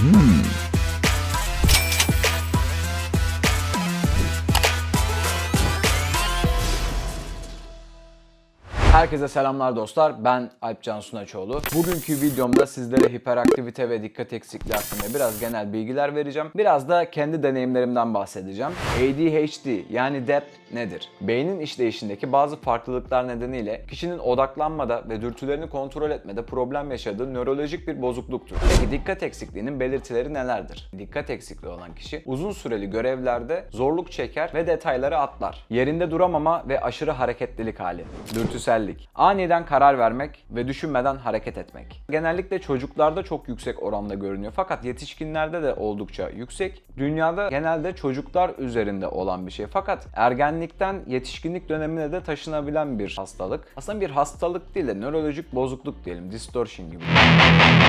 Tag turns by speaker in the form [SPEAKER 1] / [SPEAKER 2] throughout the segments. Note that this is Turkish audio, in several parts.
[SPEAKER 1] Hmm. Herkese selamlar dostlar. Ben Alpcan Sunaçoğlu. Bugünkü videomda sizlere hiperaktivite ve dikkat eksikliği hakkında biraz genel bilgiler vereceğim. Biraz da kendi deneyimlerimden bahsedeceğim. ADHD yani DEP nedir? Beynin işleyişindeki bazı farklılıklar nedeniyle kişinin odaklanmada ve dürtülerini kontrol etmede problem yaşadığı nörolojik bir bozukluktur. Peki dikkat eksikliğinin belirtileri nelerdir? Dikkat eksikliği olan kişi uzun süreli görevlerde zorluk çeker ve detayları atlar. Yerinde duramama ve aşırı hareketlilik hali. Dürtüsellik. Aniden karar vermek ve düşünmeden hareket etmek. Genellikle çocuklarda çok yüksek oranda görünüyor fakat yetişkinlerde de oldukça yüksek. Dünyada genelde çocuklar üzerinde olan bir şey fakat ergenlikten yetişkinlik dönemine de taşınabilen bir hastalık. Aslında bir hastalık değil de nörolojik bozukluk diyelim, distortion gibi.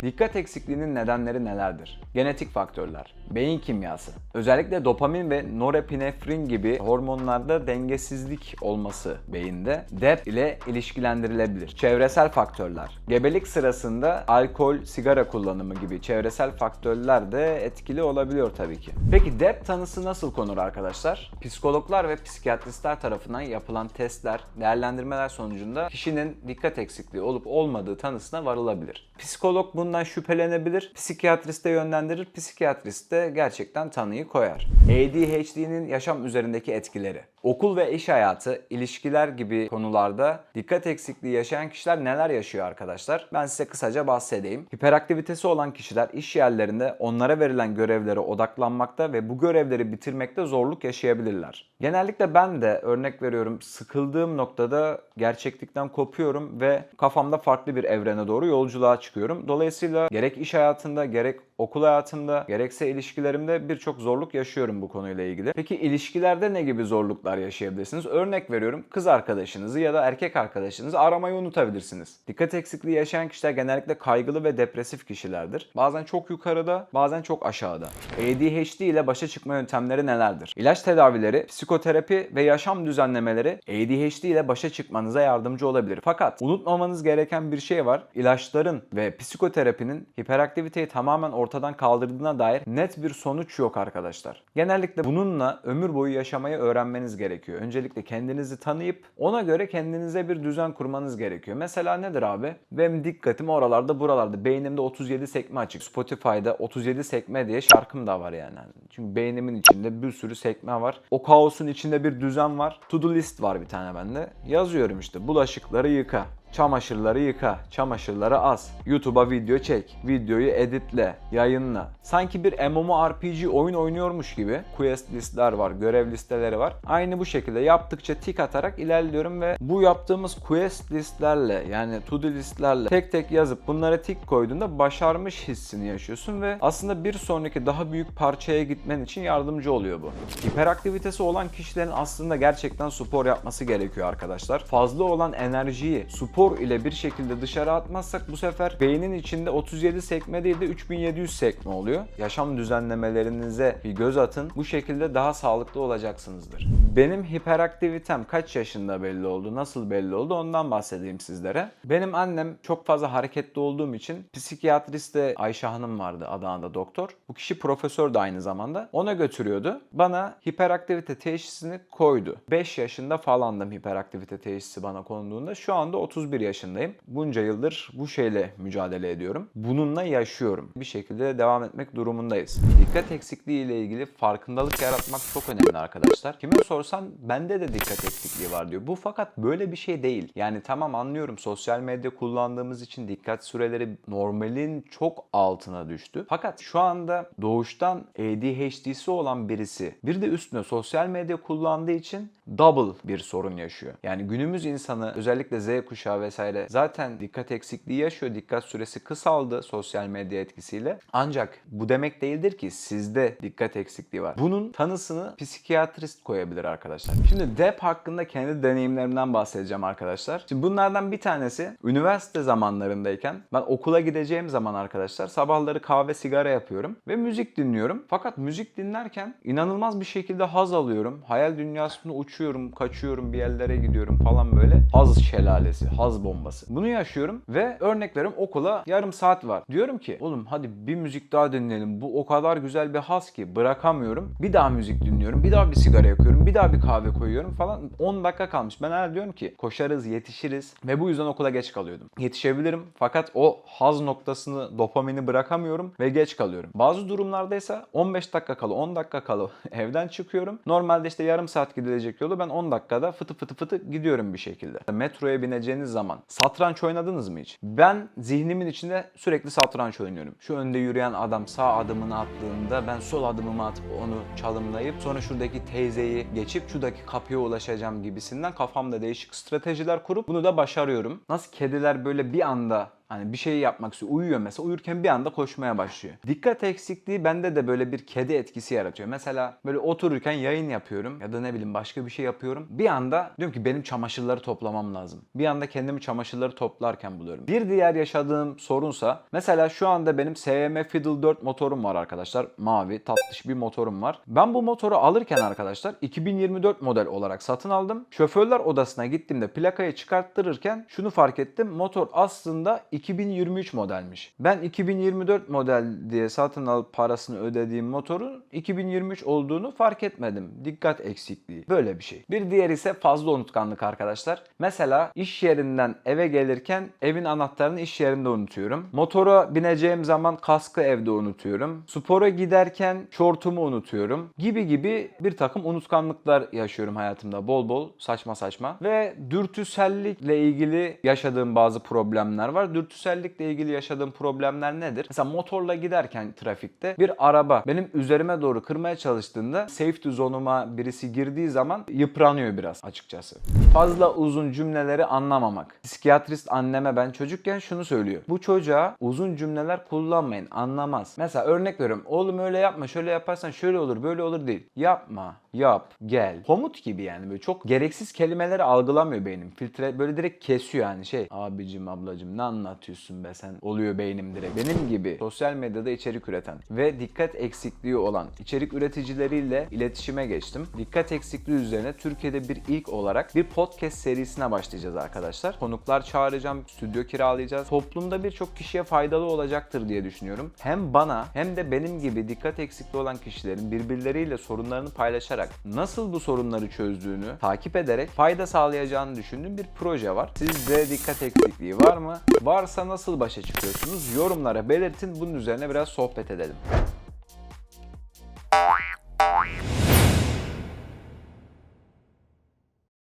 [SPEAKER 1] Dikkat eksikliğinin nedenleri nelerdir? Genetik faktörler, beyin kimyası, özellikle dopamin ve norepinefrin gibi hormonlarda dengesizlik olması beyinde DEP ile ilişkilendirilebilir. Çevresel faktörler, gebelik sırasında alkol, sigara kullanımı gibi çevresel faktörler de etkili olabiliyor tabii ki. Peki DEP tanısı nasıl konur arkadaşlar? Psikologlar ve psikiyatristler tarafından yapılan testler, değerlendirmeler sonucunda kişinin dikkat eksikliği olup olmadığı tanısına varılabilir. Psikolog bundan şüphelenebilir, psikiyatriste yönlendirir, psikiyatrist de gerçekten tanıyı koyar. ADHD'nin yaşam üzerindeki etkileri. Okul ve iş hayatı, ilişkiler gibi konularda dikkat eksikliği yaşayan kişiler neler yaşıyor arkadaşlar? Ben size kısaca bahsedeyim. Hiperaktivitesi olan kişiler iş yerlerinde onlara verilen görevlere odaklanmakta ve bu görevleri bitirmekte zorluk yaşayabilirler. Genellikle ben de örnek veriyorum sıkıldığım noktada gerçeklikten kopuyorum ve kafamda farklı bir evrene doğru yolculuğa çıkıyorum. Dolayısıyla gerek iş hayatında gerek okul hayatımda gerekse ilişkilerimde birçok zorluk yaşıyorum bu konuyla ilgili. Peki ilişkilerde ne gibi zorluklar yaşayabilirsiniz? Örnek veriyorum kız arkadaşınızı ya da erkek arkadaşınızı aramayı unutabilirsiniz. Dikkat eksikliği yaşayan kişiler genellikle kaygılı ve depresif kişilerdir. Bazen çok yukarıda, bazen çok aşağıda. ADHD ile başa çıkma yöntemleri nelerdir? İlaç tedavileri, psikoterapi ve yaşam düzenlemeleri ADHD ile başa çıkmanıza yardımcı olabilir. Fakat unutmamanız gereken bir şey var. İlaçların ve psikoterapinin hiperaktiviteyi tamamen ortadan kaldırdığına dair net bir sonuç yok arkadaşlar. Genellikle bununla ömür boyu yaşamayı öğrenmeniz gerekiyor. Öncelikle kendinizi tanıyıp ona göre kendinize bir düzen kurmanız gerekiyor. Mesela nedir abi? Benim dikkatim oralarda buralarda. Beynimde 37 sekme açık. Spotify'da 37 sekme diye şarkım da var yani. Çünkü beynimin içinde bir sürü sekme var. O kaosun içinde bir düzen var. To do list var bir tane bende. Yazıyorum işte bulaşıkları yıka. Çamaşırları yıka, çamaşırları as. YouTube'a video çek, videoyu editle, yayınla. Sanki bir MMORPG oyun oynuyormuş gibi quest listler var, görev listeleri var. Aynı bu şekilde yaptıkça tik atarak ilerliyorum ve bu yaptığımız quest listlerle yani to do listlerle tek tek yazıp bunlara tik koyduğunda başarmış hissini yaşıyorsun ve aslında bir sonraki daha büyük parçaya gitmen için yardımcı oluyor bu. Hiperaktivitesi olan kişilerin aslında gerçekten spor yapması gerekiyor arkadaşlar. Fazla olan enerjiyi spor ile bir şekilde dışarı atmazsak bu sefer beynin içinde 37 sekme değil de 3700 sekme oluyor. Yaşam düzenlemelerinize bir göz atın. Bu şekilde daha sağlıklı olacaksınızdır. Benim hiperaktivitem kaç yaşında belli oldu, nasıl belli oldu ondan bahsedeyim sizlere. Benim annem çok fazla hareketli olduğum için psikiyatriste Ayşe Hanım vardı Adana'da doktor. Bu kişi profesör de aynı zamanda. Ona götürüyordu. Bana hiperaktivite teşhisini koydu. 5 yaşında falandım hiperaktivite teşhisi bana konduğunda. Şu anda 31 yaşındayım. Bunca yıldır bu şeyle mücadele ediyorum. Bununla yaşıyorum. Bir şekilde devam etmek durumundayız. Dikkat eksikliği ile ilgili farkındalık yaratmak çok önemli arkadaşlar. Kime sorsan bende de dikkat eksikliği var diyor. Bu fakat böyle bir şey değil. Yani tamam anlıyorum sosyal medya kullandığımız için dikkat süreleri normalin çok altına düştü. Fakat şu anda doğuştan ADHD'si olan birisi bir de üstüne sosyal medya kullandığı için double bir sorun yaşıyor. Yani günümüz insanı özellikle Z kuşağı vesaire zaten dikkat eksikliği yaşıyor. Dikkat süresi kısaldı sosyal medya etkisiyle. Ancak bu demek değildir ki sizde dikkat eksikliği var. Bunun tanısını psikiyatrist koyabilir arkadaşlar. Şimdi DEP hakkında kendi deneyimlerimden bahsedeceğim arkadaşlar. Şimdi bunlardan bir tanesi üniversite zamanlarındayken ben okula gideceğim zaman arkadaşlar sabahları kahve sigara yapıyorum ve müzik dinliyorum. Fakat müzik dinlerken inanılmaz bir şekilde haz alıyorum. Hayal dünyasında uçuyorum uçuyorum, kaçıyorum, bir yerlere gidiyorum falan böyle. Haz şelalesi, haz bombası. Bunu yaşıyorum ve örnek veriyorum okula yarım saat var. Diyorum ki oğlum hadi bir müzik daha dinleyelim. Bu o kadar güzel bir haz ki bırakamıyorum. Bir daha müzik dinliyorum. Bir daha bir sigara yakıyorum. Bir daha bir kahve koyuyorum falan. 10 dakika kalmış. Ben hala diyorum ki koşarız, yetişiriz ve bu yüzden okula geç kalıyordum. Yetişebilirim fakat o haz noktasını, dopamini bırakamıyorum ve geç kalıyorum. Bazı durumlarda ise 15 dakika kalı, 10 dakika kalı evden çıkıyorum. Normalde işte yarım saat gidilecek yolu ben 10 dakikada fıtı fıtı fıtı gidiyorum bir şekilde. Metroya bineceğiniz zaman satranç oynadınız mı hiç? Ben zihnimin içinde sürekli satranç oynuyorum. Şu önde yürüyen adam sağ adımını attığında ben sol adımımı atıp onu çalımlayıp sonra şuradaki teyzeyi geçip şuradaki kapıya ulaşacağım gibisinden kafamda değişik stratejiler kurup bunu da başarıyorum. Nasıl kediler böyle bir anda Hani bir şey yapmak istiyor. Uyuyor mesela. Uyurken bir anda koşmaya başlıyor. Dikkat eksikliği bende de böyle bir kedi etkisi yaratıyor. Mesela böyle otururken yayın yapıyorum ya da ne bileyim başka bir şey yapıyorum. Bir anda diyorum ki benim çamaşırları toplamam lazım. Bir anda kendimi çamaşırları toplarken buluyorum. Bir diğer yaşadığım sorunsa mesela şu anda benim SM Fiddle 4 motorum var arkadaşlar. Mavi tatlış bir motorum var. Ben bu motoru alırken arkadaşlar 2024 model olarak satın aldım. Şoförler odasına gittiğimde plakayı çıkarttırırken şunu fark ettim. Motor aslında 2023 modelmiş. Ben 2024 model diye satın alıp parasını ödediğim motorun 2023 olduğunu fark etmedim. Dikkat eksikliği. Böyle bir şey. Bir diğer ise fazla unutkanlık arkadaşlar. Mesela iş yerinden eve gelirken evin anahtarını iş yerinde unutuyorum. Motora bineceğim zaman kaskı evde unutuyorum. Spora giderken şortumu unutuyorum. Gibi gibi bir takım unutkanlıklar yaşıyorum hayatımda. Bol bol saçma saçma. Ve dürtüsellikle ilgili yaşadığım bazı problemler var. Dürtüsellikle ilgili yaşadığım problemler nedir? Mesela motorla giderken trafikte bir araba benim üzerime doğru kırmaya çalıştığında safety zone'uma birisi girdiği zaman yıpranıyor biraz açıkçası. Fazla uzun cümleleri anlamamak. Psikiyatrist anneme ben çocukken şunu söylüyor. Bu çocuğa uzun cümleler kullanmayın anlamaz. Mesela örnek veriyorum. Oğlum öyle yapma şöyle yaparsan şöyle olur böyle olur değil. Yapma yap, gel. Komut gibi yani böyle çok gereksiz kelimeleri algılamıyor beynim. Filtre böyle direkt kesiyor yani şey. Abicim ablacım ne anlatıyorsun be sen? Oluyor beynim direkt. Benim gibi sosyal medyada içerik üreten ve dikkat eksikliği olan içerik üreticileriyle iletişime geçtim. Dikkat eksikliği üzerine Türkiye'de bir ilk olarak bir podcast serisine başlayacağız arkadaşlar. Konuklar çağıracağım, stüdyo kiralayacağız. Toplumda birçok kişiye faydalı olacaktır diye düşünüyorum. Hem bana hem de benim gibi dikkat eksikliği olan kişilerin birbirleriyle sorunlarını paylaşarak nasıl bu sorunları çözdüğünü takip ederek fayda sağlayacağını düşündüğüm bir proje var. Sizde dikkat eksikliği var mı? Varsa nasıl başa çıkıyorsunuz? Yorumlara belirtin. Bunun üzerine biraz sohbet edelim.